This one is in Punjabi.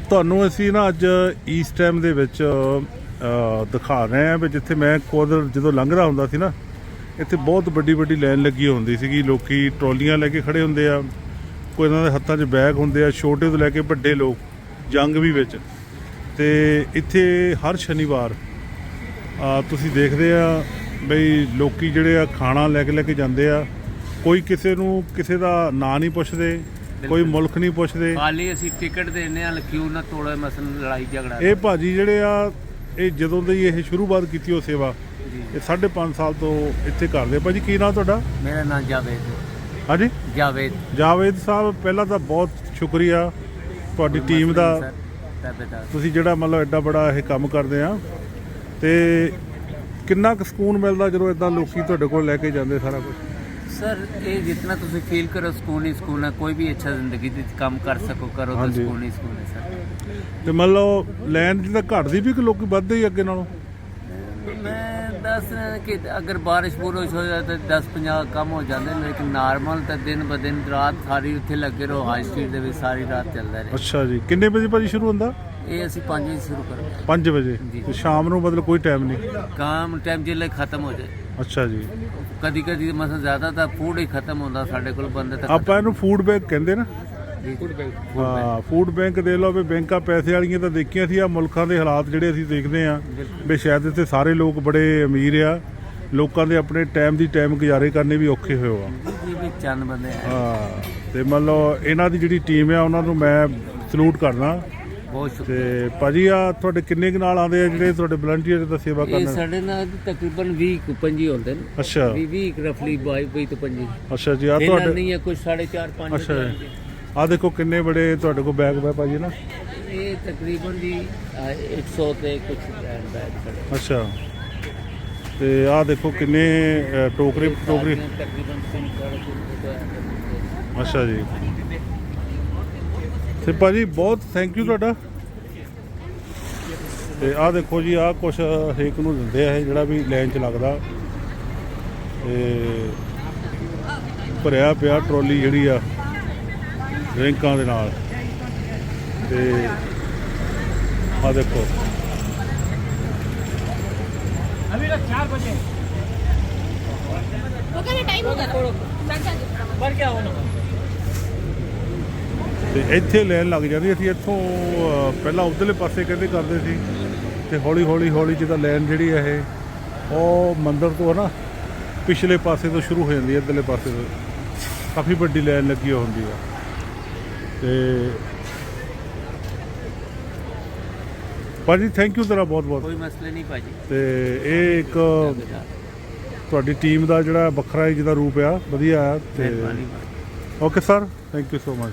ਤੁਹਾਨੂੰ ਅਸੀਂ ਨਾ ਅੱਜ ਈਸਟ ਟਾਈਮ ਦੇ ਵਿੱਚ ਦਿਖਾ ਰਹੇ ਹਾਂ ਵੀ ਜਿੱਥੇ ਮੈਂ ਖੁਦ ਜਦੋਂ ਲੰਘਦਾ ਹੁੰਦਾ ਸੀ ਨਾ, ਇੱਥੇ ਬਹੁਤ ਵੱਡੀ ਵੱਡੀ ਲਾਈਨ ਲੱਗੀ ਹੁੰਦੀ ਸੀਗੀ। ਲੋਕੀ ਟਰਾਲੀਆਂ ਲੈ ਕੇ ਖੜੇ ਹੁੰਦੇ ਆ, ਕੋਈ ਇਹਨਾਂ ਦੇ ਹੱਥਾਂ 'ਚ ਬੈਗ ਹੁੰਦੇ ਆ, ਛੋਟੇ ਤੋਂ ਲੈ ਕੇ ਵੱਡੇ ਲੋਕ, ਜੰਗ ਵੀ ਵਿੱਚ। ਤੇ ਇੱਥੇ ਹਰ ਸ਼ਨੀਵਾਰ ਤੁਸੀਂ ਦੇਖਦੇ ਆ ਬਈ ਲੋਕੀ ਜਿਹੜੇ ਆ ਖਾਣਾ ਲੈ ਕੇ ਲੈ ਕੇ ਜਾਂਦੇ ਆ, ਕੋਈ ਕਿਸੇ ਨੂੰ ਕਿਸੇ ਦਾ ਨਾਂ ਨਹੀਂ ਪੁੱਛਦੇ। ਕੋਈ ਮੁਲਕ ਨਹੀਂ ਪੁੱਛਦੇ। ਖਾਲੀ ਅਸੀਂ ਟਿਕਟ ਦੇਣੇ ਆ ਕਿਉਂ ਨਾ ਤੋੜੇ ਮਸਲ ਲੜਾਈ ਝਗੜਾ ਇਹ ਭਾਜੀ ਜਿਹੜੇ ਆ ਇਹ ਜਦੋਂ ਦੀ ਇਹ ਸ਼ੁਰੂਆਤ ਕੀਤੀ ਉਹ ਸੇਵਾ ਇਹ 5.5 ਸਾਲ ਤੋਂ ਇੱਥੇ ਕਰਦੇ। ਭਾਜੀ ਕੀ ਨਾਮ ਤੁਹਾਡਾ? ਮੇਰਾ ਨਾਮ ਜਾਵੇਦ ਹਾਂਜੀ? ਜਾਵੇਦ। ਜਾਵੇਦ ਸਾਹਿਬ ਪਹਿਲਾਂ ਤਾਂ ਬਹੁਤ ਸ਼ੁਕਰੀਆ ਤੁਹਾਡੀ ਟੀਮ ਦਾ। ਤੁਸੀਂ ਜਿਹੜਾ ਮਤਲਬ ਐਡਾ ਬੜਾ ਇਹ ਕੰਮ ਕਰਦੇ ਆ ਤੇ ਕਿੰਨਾ ਕੁ ਸਕੂਨ ਮਿਲਦਾ ਜਦੋਂ ਇਦਾਂ ਲੋਕੀ ਤੁਹਾਡੇ ਕੋਲ ਲੈ ਕੇ ਜਾਂਦੇ ਸਾਰਾ ਕੁਝ ਸਰ ਇਹ ਜਿੰਨਾ ਤੁਸੀਂ ਫੀਲ ਕਰੋ ਸਕੂਨ ਹੀ ਸਕੂਨ ਹੈ ਕੋਈ ਵੀ ਅੱਛਾ ਜ਼ਿੰਦਗੀ ਦੇ ਵਿੱਚ ਕੰਮ ਕਰ ਸਕੋ ਕਰੋ ਤਾਂ ਹਾਂਜੀ। ਸਕੂਨ ਹੀ ਸਕੂਨ ਹੈ ਸਰ। ਤੇ ਮੰਨ ਲਓ ਲੈਣ ਦੀ ਤਾਂ ਘਟਦੀ ਵੀ ਕਿ ਲੋਕੀ ਵੱਧਦੇ ਹੀ ਅੱਗੇ ਨਾਲੋਂ? ਮੈਂ ਦੱਸ ਰਿਹਾ ਕਿ ਅਗਰ ਬਾਰਿਸ਼ ਬੁਰਿਸ਼ ਹੋ ਜਾਏ ਤਾਂ 10 50 ਕਮ ਹੋ ਜਾਂਦੇ ਨੇ ਲੇਕਿਨ ਨਾਰਮਲ ਤਾਂ ਦਿਨ ਬ ਦਿਨ ਰਾਤ ਸਾਰੀ ਉੱਥੇ ਲੱਗੇ ਰਹੋ ਹਾਈ ਸਟਰੀਟ ਦੇ ਵਿੱਚ ਸਾਰੀ ਰਾਤ ਚੱਲਦਾ ਰਹੇ। ਅੱਛਾ ਜੀ ਕਿੰਨੇ ਵਜੇ ਭਾਜੀ ਸ਼ੁਰੂ ਹੁੰਦਾ? ਇਹ ਅਸੀਂ 5 ਵਜੇ ਸ਼ੁਰੂ ਕਰਾਂਗੇ। 5 ਵਜੇ? ਜੀ। ਤੇ ਸ਼ਾਮ ਨੂੰ ਮਤਲਬ ਕੋਈ ਟਾਈਮ ਨਹੀਂ? ਕੰਮ ਟਾਈਮ ਜਿਲੇ ਖਤਮ ਹੋ ਜਾਏ। ਅੱਛਾ ਜੀ। ਕਦੀ ਕਦੀ ਮਸਲ ਜ਼ਿਆਦਾ ਤਾਂ ਫੂਡ ਹੀ ਖਤਮ ਹੁੰਦਾ ਸਾਡੇ ਕੋਲ ਬੰਦੇ ਤਾਂ ਆਪਾਂ ਇਹਨੂੰ ਫੂਡ ਬੈਂਕ ਕਹਿੰਦੇ ਨਾ। ਫੂਡ ਬੈਂਕ ਹਾਂ ਫੂਡ ਬੈਂਕ ਦੇ ਲਓ ਵੀ ਬੈਂਕਾਂ ਪੈਸੇ ਵਾਲੀਆਂ ਤਾਂ ਦੇਖੀਆਂ ਸੀ ਆ ਮੁਲਕਾਂ ਦੇ ਹਾਲਾਤ ਜਿਹੜੇ ਅਸੀਂ ਦੇਖਦੇ ਆ ਵੀ ਸ਼ਾਇਦ ਇੱਥੇ ਸਾਰੇ ਲੋਕ ਬੜੇ ਅਮੀਰ ਆ। ਲੋਕਾਂ ਦੇ ਆਪਣੇ ਟਾਈਮ ਦੀ ਟਾਈਮ ਗੁਜ਼ਾਰੇ ਕਰਨੇ ਵੀ ਔਖੇ ਹੋਏ ਆ। ਜੀ ਵੀ ਚੰਦ ਬੰਦੇ ਆ। ਹਾਂ ਤੇ ਮੰਨ ਲਓ ਇਹਨਾਂ ਦੀ ਜਿਹੜੀ ਟੀਮ ਆ ਉਹਨਾਂ ਨੂੰ ਮੈਂ ਸਲੂਟ ਕਰਦਾ। ਬਹੁਤ ਸ਼ੁਕਰੀਆ। ਤੇ ਭਾਜੀ ਆ ਤੁਹਾਡੇ ਕਿੰਨੇ ਕੁ ਨਾਲ ਆਉਂਦੇ ਆ ਜਿਹੜੇ ਤੁਹਾਡੇ ਵਲੰਟੀਅਰ ਦਾ ਸੇਵਾ ਇਹ ਕਰਨ? ਸਾਡੇ ਨਾਲ ਤਕਰੀਬਨ 20 ਕੁ 25 ਹੁੰਦੇ ਨੇ। ਅੱਛਾ। 20 20 ਰਫਲੀ 22 22 ਤੋਂ 25 ਅੱਛਾ ਜੀ ਆ ਇਹਨਾਂ ਤੁਹਾਡੇ ਨਹੀਂ ਹੈ ਕੁਝ 4.5 5 ਅੱਛਾ। ਆ। ਦੇਖੋ ਕਿੰਨੇ ਬੜੇ ਤੁਹਾਡੇ ਕੋਲ ਬੈਗ ਪਏ ਭਾਜੀ ਨਾ? ਇਹ ਤਕਰੀਬਨ ਜੀ ਅਹ, 100 ਤੇ ਕੁਝ ਬੈਗ ਬੈਗ ਅੱਛਾ। ਤੇ ਆ ਦੇਖੋ ਕਿੰਨੇ ਅ, ਟੋਕਰੇ ਟੋਕਰੇ ਤਕਰੀਬਨ 3 ਸਾਢੇ ਅੱਛਾ ਜੀ। ਤੇ ਭਾਜੀ ਬਹੁਤ ਥੈਂਕ ਯੂ ਤੁਹਾਡਾ ਤੇ ਆਹ ਦੇਖੋ ਜੀ ਆਹ ਕੁਛ ਹਰੇਕ ਨੂੰ ਦਿੰਦੇ ਆ ਇਹ ਜਿਹੜਾ ਵੀ ਲਾਈਨ 'ਚ ਲੱਗਦਾ ਤੇ ਭਰਿਆ ਪਿਆ ਟਰੋਲੀ ਜਿਹੜੀ ਆ ਡਰਿੰਕਾਂ ਦੇ ਨਾਲ ਤੇ ਆਹ ਦੇਖੋ वो कहने टाइम होगा ना चल चल ਤੇ ਇੱਥੇ ਲਾਈਨ ਲੱਗ ਜਾਂਦੀ ਅਸੀਂ ਇੱਥੋਂ ਪਹਿਲਾਂ ਉਧਰਲੇ ਪਾਸੇ ਕਹਿੰਦੇ ਕਰਦੇ ਸੀ ਤੇ ਹੌਲੀ ਹੌਲੀ ਹੌਲੀ ਜਿੱਦਾਂ ਲਾਈਨ ਜਿਹੜੀ ਹੈ ਇਹ ਉਹ ਮੰਦਿਰ ਤੋਂ ਨਾ ਪਿਛਲੇ ਪਾਸੇ ਤੋਂ ਸ਼ੁਰੂ ਹੋ ਜਾਂਦੀ ਹੈ ਇੱਧਰਲੇ ਪਾਸੇ ਤੋਂ। ਕਾਫੀ ਵੱਡੀ ਲਾਈਨ ਲੱਗੀ ਹੁੰਦੀ ਆ ਤੇ ਭਾਜੀ ਥੈਂਕ ਯੂ ਤੇਰਾ ਬਹੁਤ ਬਹੁਤ ਕੋਈ ਮਸਲੇ ਨਹੀਂ ਭਾਜੀ। ਤੇ ਇਹ ਇੱਕ ਤੁਹਾਡੀ ਟੀਮ ਦਾ ਜਿਹੜਾ ਵੱਖਰਾ ਹੀ ਜਿਹਦਾ ਰੂਪ ਆ ਵਧੀਆ ਆ ਤੇ okay sir thank you so much